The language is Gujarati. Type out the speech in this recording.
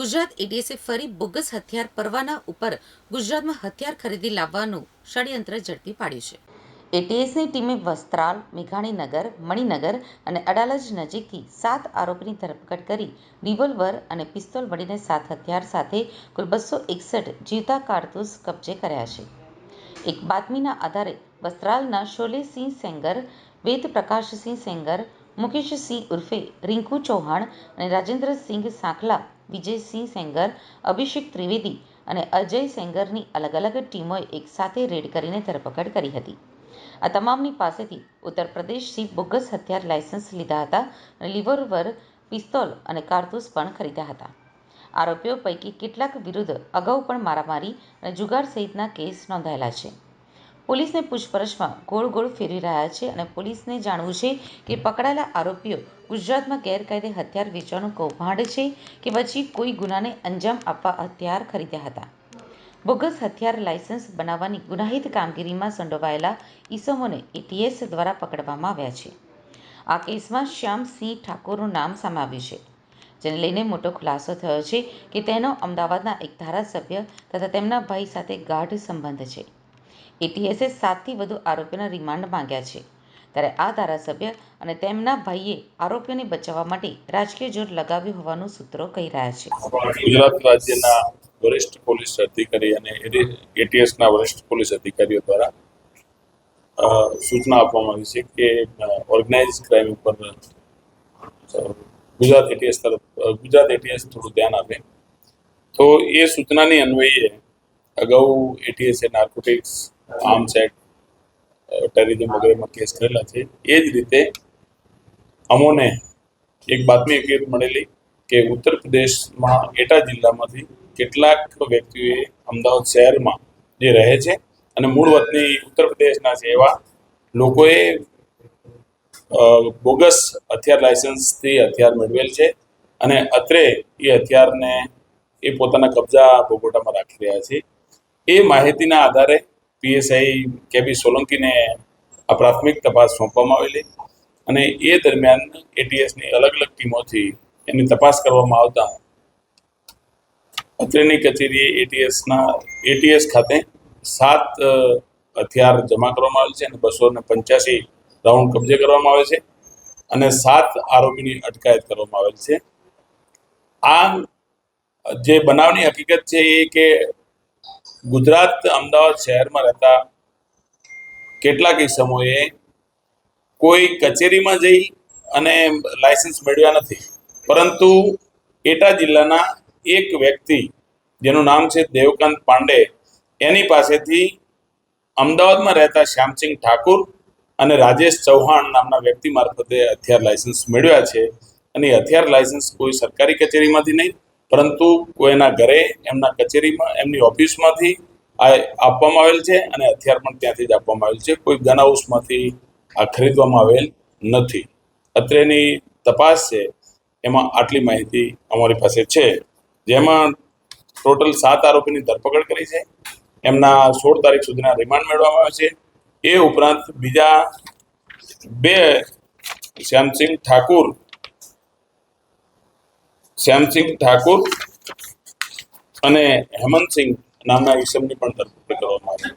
ગુજરાત એટીએસે ફરી બોગસ હથિયાર પરવાના ઉપર ગુજરાતમાં હથિયાર ખરીદી લાવવાનું ષડયંત્ર ઝડપી પાડ્યું છે. એટીએસની ટીમે વસ્ત્રાલ, મેઘાણીનગર, મણિનગર અને અડાલજ નજીકથી સાત આરોપીની ધરપકડ કરી રિવોલ્વર અને પિસ્તોલ મળીને સાત હથિયાર સાથે કુલ બસો એકસઠ જીવતા કારતૂસ કબજે કર્યા છે. એક બાતમીના આધારે વસ્ત્રાલના શોલેસિંહ સેંગર વેદ પ્રકાશસિંહ સેંગર મુકેશસિંહ ઉર્ફે રિંકુ ચૌહાણ અને રાજેન્દ્રસિંહ સાંખલા વિજયસિંહ સેંગર, અભિષેક ત્રિવેદી અને અજય સેંગરની અલગ અલગ ટીમોએ એકસાથે રેડ કરીને ધરપકડ કરી હતી. આ તમામની પાસેથી ઉત્તર પ્રદેશથી બોગસ હથિયાર લાયસન્સ લીધા હતા અને રિવોલ્વર પિસ્તોલ અને કારતૂસ પણ ખરીદ્યા હતા. આરોપીઓ પૈકી કેટલાક વિરુદ્ધ અગાઉ પણ મારામારી અને જુગાર સહિતના કેસ નોંધાયેલા છે. પોલીસને પૂછપરછમાં ગોળ ગોળ ફેરવી રહ્યા છે અને પોલીસને જાણવું છે કે પકડાયેલા આરોપીઓ ગુજરાતમાં ગેરકાયદે હથિયાર વેચવાનું કૌભાંડ છે કે પછી કોઈ ગુનાને અંજામ આપવા હથિયાર ખરીદ્યા હતા. બોગસ હથિયાર લાયસન્સ બનાવવાની ગુનાહિત કામગીરીમાં સંડોવાયેલા ઈસમોને એટીએસ દ્વારા પકડવામાં આવ્યા છે. આ કેસમાં શ્યામસિંહ ઠાકોરનું નામ સામે આવ્યું છે, જેને લઈને મોટો ખુલાસો થયો છે કે તેનો અમદાવાદના એક ધારાસભ્ય તથા તેમના ભાઈ સાથે ગાઢ સંબંધ છે. એટીએસે સાતથી વધુ આરોપીઓના રિમાન્ડ માંગ્યા છે. ત્યારે આ ધારાસભ્ય અને તેમના ભાઈએ આરોપીઓને બચાવવા માટે રાજકીય જોર લગાવ્યું હોવાનું સૂત્રો કહી રહ્યા છે. ગુજરાત રાજ્યના વરિષ્ઠ પોલીસ અધિકારી અને એટીએસના વરિષ્ઠ પોલીસ અધિકારીઓ દ્વારા સૂચના આપવામાં આવી છે કે ઓર્ગેનાઇઝ ક્રાઇમ ઉપર ગુજરાત એટીએસ તરફ ગુજરાત એટીએસ થોડું ધ્યાન આપે. તો એ સૂચનાની અન્વયે અગાઉ એટીએસે નાર્કોટિક્સ આર્મ્સ સેટ ટેરરિઝમ વગેરેમાં કેસ કરેલા છે. એ જ રીતે અમોને એક બાતમી એક મળેલી કે ઉત્તર પ્રદેશમાં એટા જિલ્લામાંથી કેટલાક વ્યક્તિઓએ અમદાવાદ શહેરમાં જે રહે છે અને મૂળ વતની ઉત્તર પ્રદેશના છે એવા લોકોએ બોગસ હથિયાર લાયસન્સથી હથિયાર મેળવેલ છે અને અત્રે એ હથિયારને એ પોતાના કબજા ભોગોટામાં રાખી રહ્યા છે. એ માહિતીના આધારે પીએસઆઈ કેબી સોલંકીને આ પ્રાથમિક તપાસ સોંપવામાં આવેલી અને એ દરમિયાન એટીએસની અલગ અલગ ટીમોથી એની તપાસ કરવામાં આવતા અત્રેની કચેરીએ એટીએસના, એટીએસ ખાતે સાત હથિયાર જમા કરવામાં આવેલ છે અને બસો ને પંચ્યાસી રાઉન્ડ કબજે કરવામાં આવે છે અને સાત આરોપીની અટકાયત કરવામાં આવેલ છે. આ જે બનાવની હકીકત છે એ કે ગુજરાત અમદાવાદ શહેરમાં રહેતા કેટલાક સમયે કોઈ કચેરીમાં જઈ અને લાયસન્સ મેળવ્યા નથી. પરંતુ એટા જિલ્લાના એક વ્યક્તિ, જેનું નામ છે દેવકાંત પાંડે, એની પાસેથી અમદાવાદમાં રહેતા શ્યામસિંહ ઠાકુર અને રાજેશ ચૌહાણ નામના વ્યક્તિ મારફતે હથિયાર લાયસન્સ મેળવ્યા છે. અને હથિયાર લાયસન્સ કોઈ સરકારી કચેરીમાંથી નહીં પરંતુ કોઈના ઘરે, એમના કચેરીમાં, એમની ઓફિસમાંથી આ આપવામાં આવેલ છે અને હથિયાર પણ ત્યાંથી જ આપવામાં આવેલ છે. કોઈ ગન હાઉસમાંથી આ ખરીદવામાં આવેલ નથી. અત્રેની તપાસ છે. એમાં આટલી માહિતી અમારી પાસે છે. જેમાં ટોટલ સાત આરોપીની ધરપકડ કરી છે. એમના સોળ તારીખ સુધીના રિમાન્ડ મેળવવામાં આવે છે. એ ઉપરાંત બીજા બે શ્યામસિંહ ઠાકુર શ્યામસિંહ ઠાકુર અને હેમંતસિંહ નામના ઈસમની પણ ધરપકડ કરવામાં આવી.